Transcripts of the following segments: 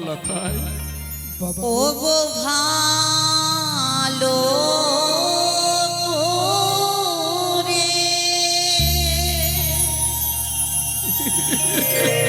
লখাই। বাবা ও গো ভালো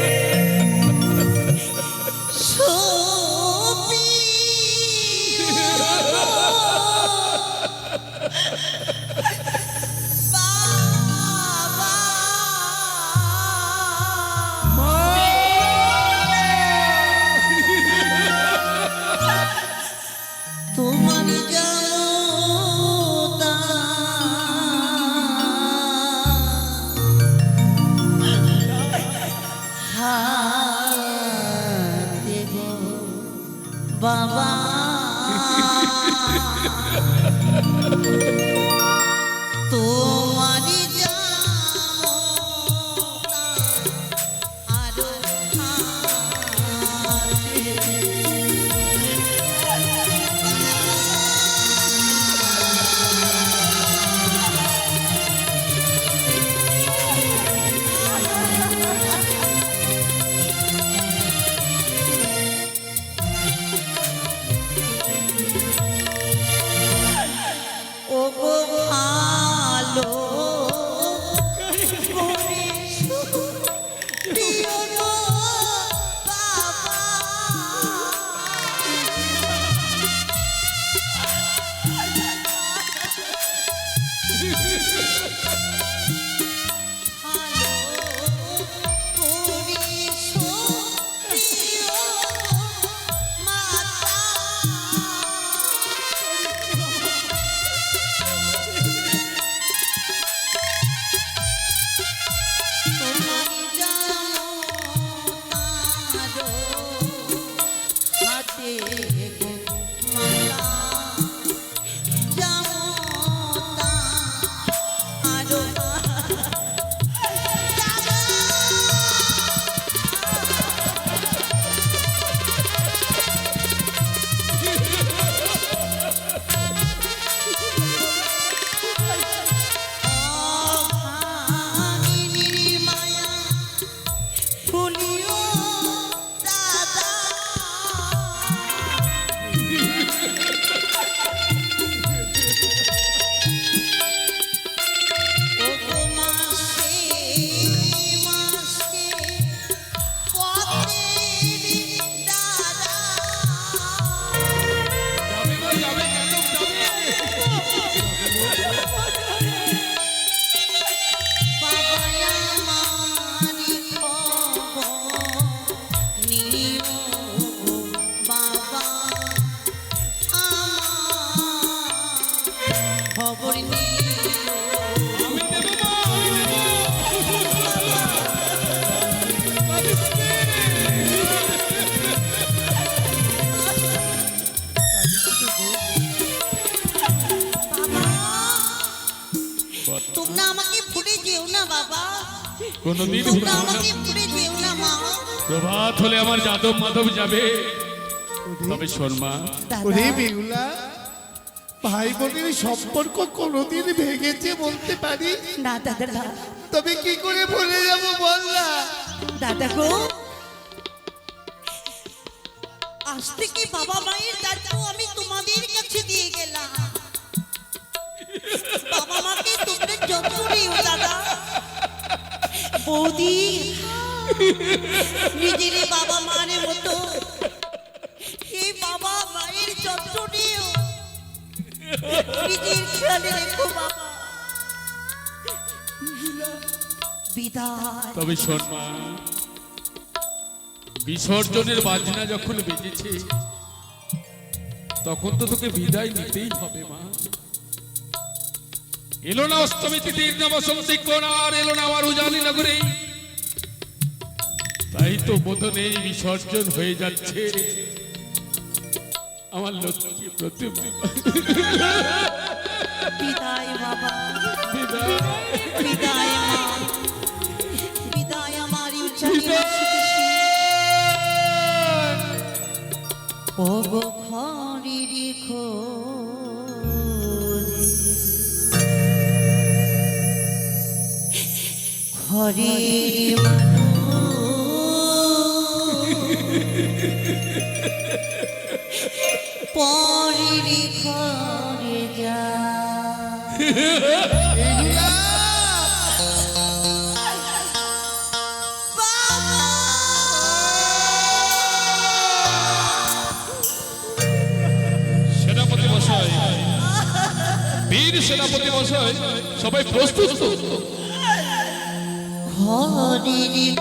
খবর নিও আমি দেব মা আমি দেব কাঁদিস নে। বাবা তোমরা আমাকে ভুলে যেও না বাবা। কোনোদিন তোমরা আমাকে ভুলে যেও না মা। প্রভাত হলে আমার যাদব মাধব যাবে। তবে শর্মা ভাই বোনের সম্পর্ক কোনোদিন ভেঙেছে বলতে পারি? না দাদা তবে কি করে ভুলে যাব বল না? দাদা গো আজ থেকে বাবা মায়ের দায়িত্ব আমি তোমাদের কাছে দিয়ে গেলাম। বাবা মাকে তোমরা যত্ন নিও দাদা। বৌদি নিজের বাবা মায়ের মতো এই বাবা মায়ের যত্ন নিও। তবে শর্মা বিসর্জনের বাজনা যখন বেজেছে, তখন তো তোকে বিদায় নিতেই হবে মা। এলো না অষ্টমী তিথির নবসংসিক আর, এলো না আমার উজানি নগরে। তাই তো বোধনে বিসর্জন হয়ে যাচ্ছে। আমার লক্ষ্মী প্রতিমা। বিদায় বাবা। বিদায়। বিদায় মা। বিদায় আমার উচ্চারণ ও গো পরের ঘরে যা সেনাপতি মশাই বীর সেনাপতি মশাই সবাই প্রস্তুত? ঘরের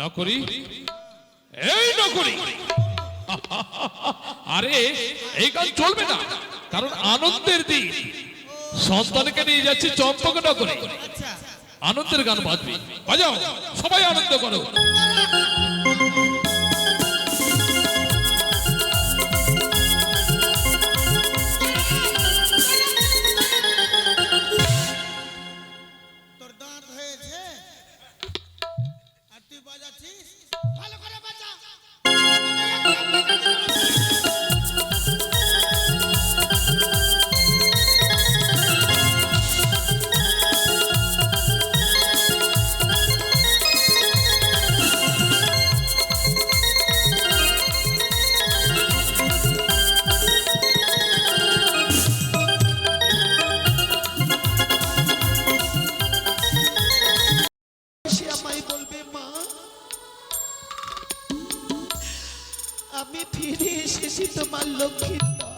নকরি? এই নকরি। আরে এই কাজ চলবে না। কারণ আনন্দের দিন। সন্তানকে নিয়ে যাচ্ছি চম্পক নকরি। আচ্ছা। আনন্দের গান বাজবে। বাজাও সবাই আনন্দ করো। আমি ফিরে এসেছি তোমার লক্ষ্মীর দল।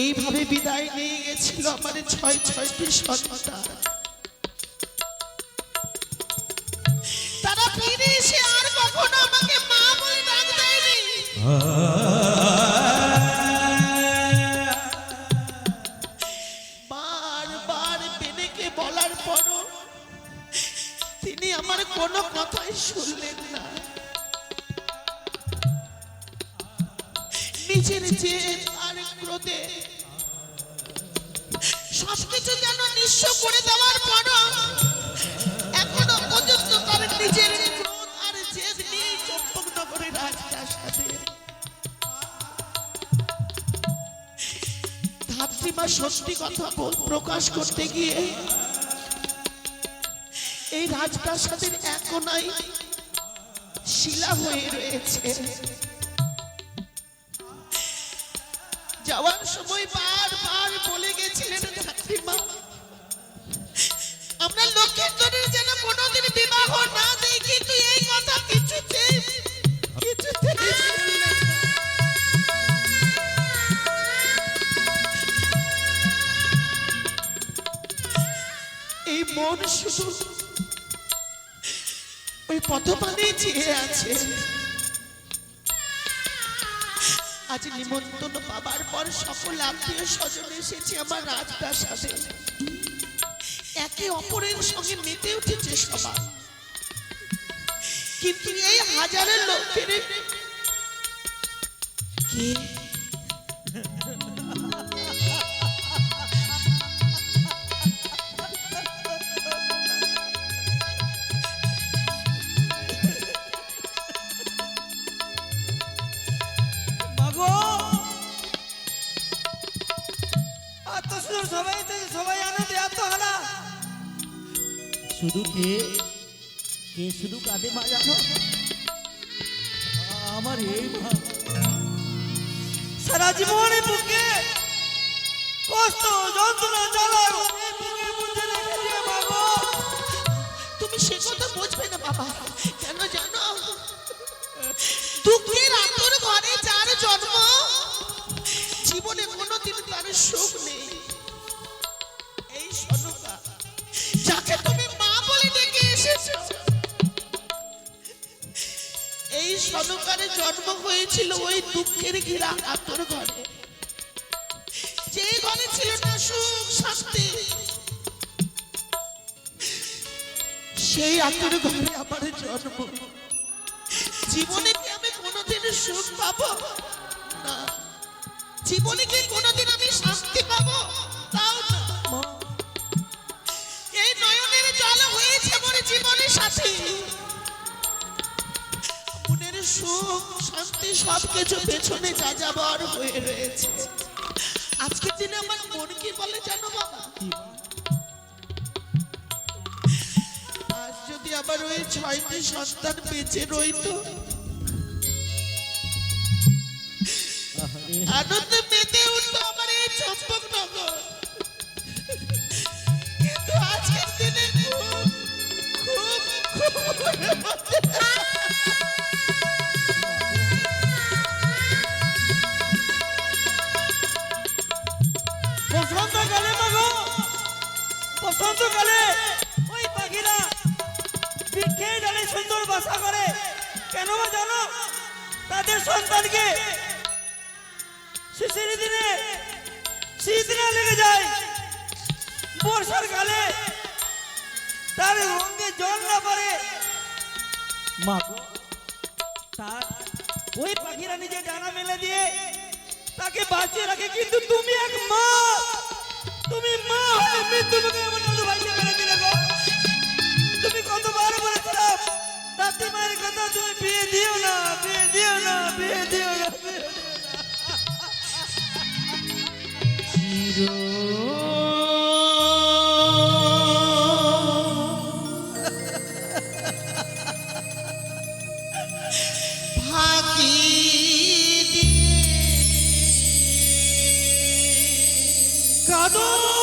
এইভাবে বিদায় নিয়ে গেছিল আমার ছয়, ছয়টি সন্তান তারা ফিরে এসে আর কখনো আমাকে মা বলে ডাক দেয়নি বারবার বলার পরও আমার কোনো কথাই শুনলেন না। নিজের জেদ আর ক্রোধে সবকিছু যেন নিঃস্ব করে দেওয়ার পরও এখনও পর্যন্ত তার নিজের ক্রোধ আর সত্যি কথা প্রকাশ করতে গিয়ে রাজপ্রাসাদের এক কোনায় শিলা হয়ে রয়েছে। যাওয়ার সময় বারবার বলে গেছিলেন ধাত্রীমা আমরা লক্ষ্মীন্দরের যেন কোনোদিন বিবাহ না দেই, কিন্তু এই কথা কিছুতে শুনলেন এই মন শুধু ওই পথপানে চেয়ে আছে। আজ নিমন্ত্রণ পাবার পর সকল আত্মীয় স্বজন এসেছে আমার রাজপ্রাসাদে। একে অপরের সঙ্গে মেতে উঠেছে সবাই। কিন্তু এই হাজারের লোকের কে শুধু কে? কে শুধু কাঁদে মা জানো আমার এই মা সারা জীবনে বুকে কষ্ট, যন্ত্রণা জ্বালা তুমি সে কথা বুঝবে না বাবা। ঘেরা। যে ঘরে ছিল না সুখ শান্তি, সেই আতর ঘরে আমার জন্ম। জীবনে কি আমি কোনোদিন সুখ পাবো? জীবনে কি কোনোদিন আমি শান্তি পাবো? তাও জীবনের সাথে। মনের সুখ শান্তি সবকিছু পেছনে যা যাবার হয়ে রয়েছে। আজকের দিনে আমার মন কি বলে জানো বাবা? আবার ওই ছয়টি সন্তান বেঁচে রইতো, আনন্দে মেতে উঠতো আমার এই চম্পক নগর। কিন্তু আজকের দিনে খুব খুব খুব বসন্তকালে ওই পাখিরা বৃক্ষের ডালে সুন্দর বাসা করে। কেন জানো? তাদের সন্তানকে শীতের দিনে শীত না লেগে যায়। বর্ষার কালে তার রঙে জল না পারে মা তার ওই পাখিরা নিজে ডানা মেলে দিয়ে তাকে বাঁচিয়ে রাখে। কিন্তু তুমি এক মা। তুমি মা হয়ে মৃত্যুকে এমন মতো ভাইকে মেরে দিলে গো। তুমি কতবার বলেছিলাম রাত্রি মায়ের কথা তুমি বিয়ে দিও না, বিয়ে দিও না, বিয়ে দিও না, বিয়ে কাঁদো কাঁদো সারা জীবন